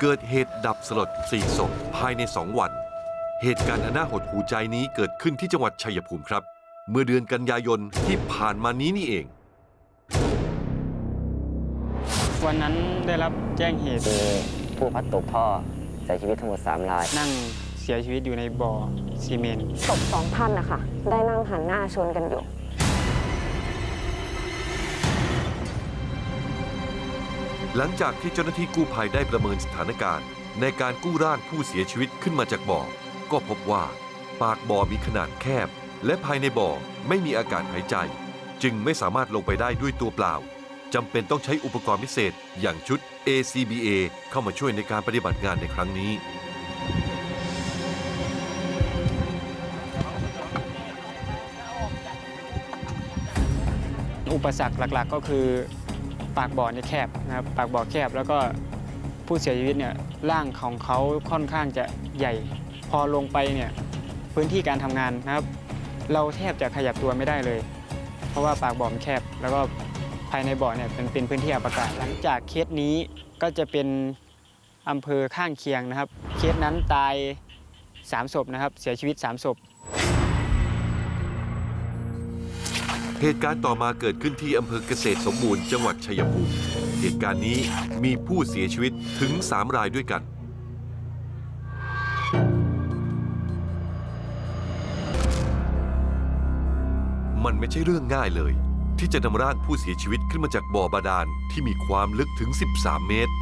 เกิดเหตุดับสลดสี่ศพภายในสองวัน เหตุการณ์อันน่าหดหูใจนี้เกิดขึ้นที่จังหวัดชัยภูมิครับ เมื่อเดือนกันยายนที่ผ่านมานี้นี่เอง วันนั้นได้รับแจ้งเหตุคือผู้พัดตกท่อเสียชีวิตทั้งหมด3ราย นั่งเสียชีวิตอยู่ในบ่อซีเมนต์ศพสองท่านนะคะได้นั่งหันหน้าชนกันอยู่ หลังจากที่เจ้าหน้าที่กู้ภัยได้ประเมินสถานการณ์ ในการกู้ร่างผู้เสียชีวิตขึ้นมาจากบ่อ ก็พบว่า ปากบ่อมีขนาดแคบ และภายในบ่อไม่มีอากาศหายใจ จึงไม่สามารถลงไปได้ด้วยตัวเปล่าจำเป็นต้องใช้อุปกรณ์พิเศษ อย่างชุด ACBA เข้ามาช่วยในการปฏิบัติงานในครั้งนี้ อุปสรรคหลักๆก็คือ ปากบ่อเนี่ยแคบนะครับปากบ่อแคบแล้วก็ผู้เสียชีวิตเนี่ยร่างของเขาค่อนข้างจะใหญ่ พอลงไปเนี่ยพื้นที่การทำงานนะครับ เราแทบจะขยับตัวไม่ได้เลย เพราะว่าปากบ่อมันแคบ แล้วก็ภายในบ่อเนี่ยเป็นเป็นพื้นที่อับอากาศหลังจากเคสนี้ก็จะเป็นอำเภอข้างเคียงนะครับ เคสนั้นตาย3ศพนะครับ เสียชีวิต 3ศพ เหตุการณ์ต่อมาเกิดขึ้นที่อำเภอเกษตรสมบูรณ์จังหวัดชัยภูมิ เหตุการณ์นี้มีผู้เสียชีวิตถึง 3 รายด้วยกัน มันไม่ใช่เรื่องง่ายเลย ที่จะนำร่างผู้เสียชีวิตขึ้นมาจากบ่อบาดาลที่มีความลึกถึง 13 เมตร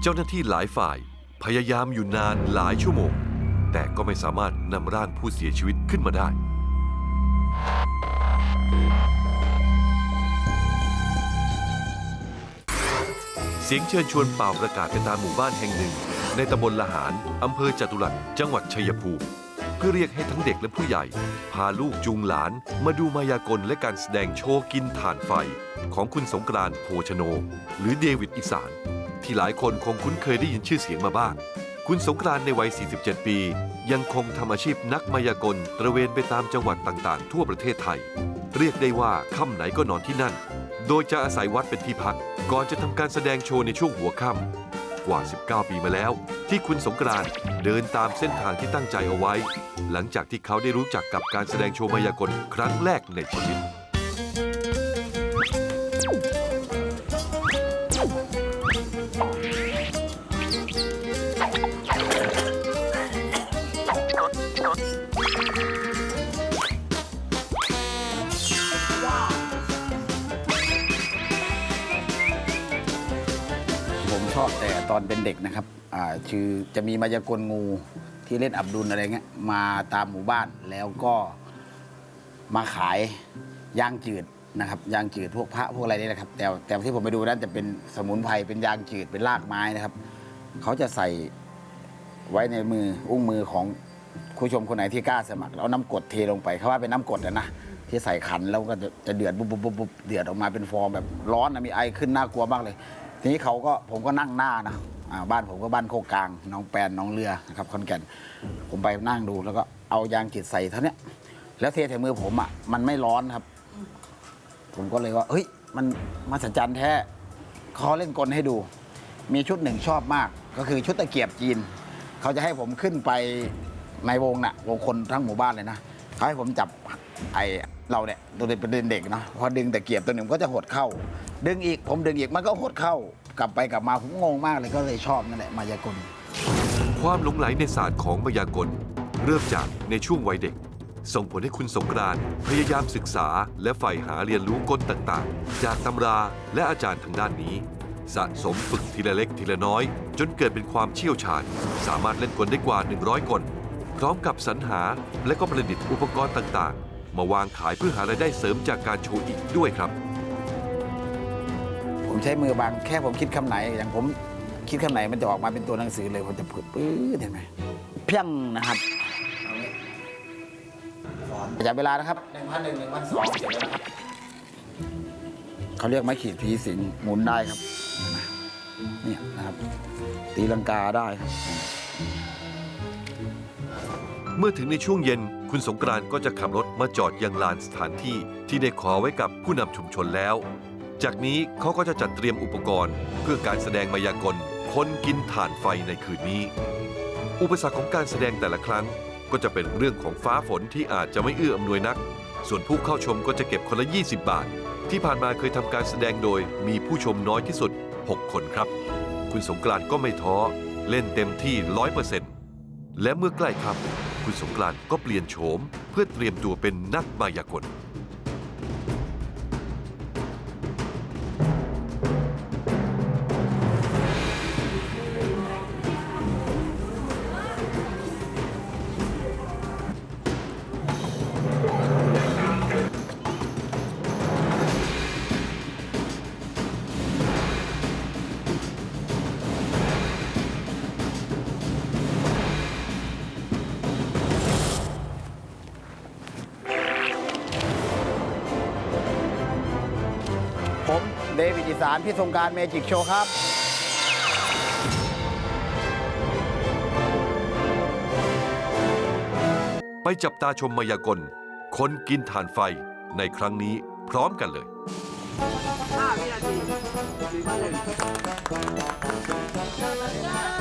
เจ้าหน้าที่หลายฝ่ายพยายามอยู่นานหลายชั่วโมง แต่ก็ไม่สามารถนำร่างผู้เสียชีวิตขึ้นมาได้ เสียงเชิญชวนเป่าประกาศไปตามหมู่บ้านแห่งหนึ่ง ในตำบลละหารอำเภอจตุรัสจังหวัดชัยภูมิ เพื่อเรียกให้ทั้งเด็กและผู้ใหญ่ พาลูกจูงหลาน มาดูมายากลและการแสดงโชว์กินถ่านไฟ ของคุณสงกรานต์โภชโน หรือเดวิดอีสาน ที่หลายคนคงคุ้นเคยได้ยินชื่อเสียงมาบ้าง คุณสงกรานในวัย 47 ปี ยังคงทำอาชีพนักมายากลตระเวนไปตามจังหวัดต่างๆ ทั่วประเทศไทย เรียกได้ว่าค่ำไหนก็นอนที่นั่น โดยจะอาศัยวัดเป็นที่พัก ก่อนจะทำการแสดงโชว์ในช่วงหัวค่ำกว่า 19 ปีมาแล้ว ที่คุณสงกรานเดินตามเส้นทางที่ตั้งใจเอาไว้ หลังจากที่เขาได้รู้จักกับการแสดงโชว์มายากลครั้งแรกในชีวิต ชอบแต่ตอนเป็นเด็กนะครับอ่าคือจะมีมายากลงูที่เล่นอับดุลอะไรเงี้ยมาตามหมู่บ้านแล้วก็มาขายยางจืดนะครับยางจืดพวกพระพวกอะไรนี่นะครับ แต่แต่ที่ผมไปดูนั้นจะเป็นสมุนไพรเป็นยางจืดเป็นรากไม้นะครับ เขาจะใส่ไว้ในมืออุ้งมือของผู้ชมคนไหนที่กล้าสมัครแล้วน้ำกรดเทลงไปเขาว่าเป็นน้ำกรดอะนะที่ใส่ขันแล้วก็จะจะเดือดปุ๊บปุ๊บปุ๊บปุ๊บเดือดออกมาเป็นฟองแบบร้อนนะมีไอขึ้นน่ากลัวมากเลย ทีนี้เขาก็ผมก็นั่งหน้านะอ่าบ้านผมก็บ้านโคกกลางหน้องแปนหน้องเรือนะครับขอนแก่น ผมไปนั่งดูแล้วก็เอายางจิตใส่เท่าเนี้ยแล้วเทใส่มือผมอะมันไม่ร้อนครับ ผมก็เลยว่าเฮ้ยมันมาสัจจันแท้ขอเล่นกลให้ดู มีชุดหนึ่งชอบมาก ก็คือชุดตะเกียบจีน เขาจะให้ผมขึ้นไปในวงน่ะวงคนทั้งหมู่บ้านเลยนะเขาให้ผมจับไอเราเนี่ยตัวเป็นเด็กเนาะพอดึงตะเกียบตัวหนึ่งก็จะหดเข้า ดึงอีกผมดึงอีกมันก็หดเข้ากลับไปกลับมาผมงงมากเลยก็เลยชอบนั่นแหละมายากล ความหลงไหลในศาสตร์ของมายากล เริ่มจากในช่วงวัยเด็ก ส่งผลให้คุณสงกรานต์พยายามศึกษา และใฝ่หาเรียนรู้กลต่างๆ จากตำราและอาจารย์ทางด้านนี้ สะสมฝึกทีละเล็กทีละน้อย จนเกิดเป็นความเชี่ยวชาญ สามารถเล่นกลได้กว่า 100กลพร้อมกับสรรหาและก็ประดิษฐ์อุปกรณ์ต่างๆ มาวางขายเพื่อหารายได้เสริมจากการโชว์อีกด้วยครับ ผมใช้มือบางแค่ผมคิดคำไหน อย่างผมคิดคำไหนมันจะออกมาเป็นตัวหนังสือเลยผมจะปืดปื๊ดเห็นไหมเพียงนะครับจับเวลานะครับหนึ่งพันหนึ่งหนึ่งพันสองเสร็จแล้วนะครับเขาเรียกไม้ขีดผีสิงหมุนได้ครับเนี่ยนะครับ ตีลังกาได้ครับเมื่อถึงในช่วงเย็น คุณสงกรานต์ก็จะขับรถมาจอดยังลานสถานที่ที่ได้ขอไว้กับผู้นำชุมชนแล้ว จากนี้เขาก็จะจัดเตรียมอุปกรณ์ เพื่อการแสดงมายากลคนกินถ่านไฟในคืนนี้ อุปสรรคของการแสดงแต่ละครั้งก็จะเป็นเรื่องของฟ้าฝนที่อาจจะไม่เอื้ออำนวยนัก ส่วนผู้เข้าชมก็จะเก็บคนละ 20 บาท ที่ผ่านมาเคยทำการแสดงโดยมีผู้ชมน้อยที่สุด 6 คนครับ คุณสงกรานต์ก็ไม่ท้อ เล่นเต็มที่100%และเมื่อใกล้ค่ำคุณสงกรานต์ก็เปลี่ยนโฉม เพื่อเตรียมตัวเป็นนักมายากล เดวิดอิสานพี่รงการเมจิกโชว์ครับไปจับตาชมมายากล คนกินถ่านไฟในครั้งนี้พร้อมกันเลยวินาที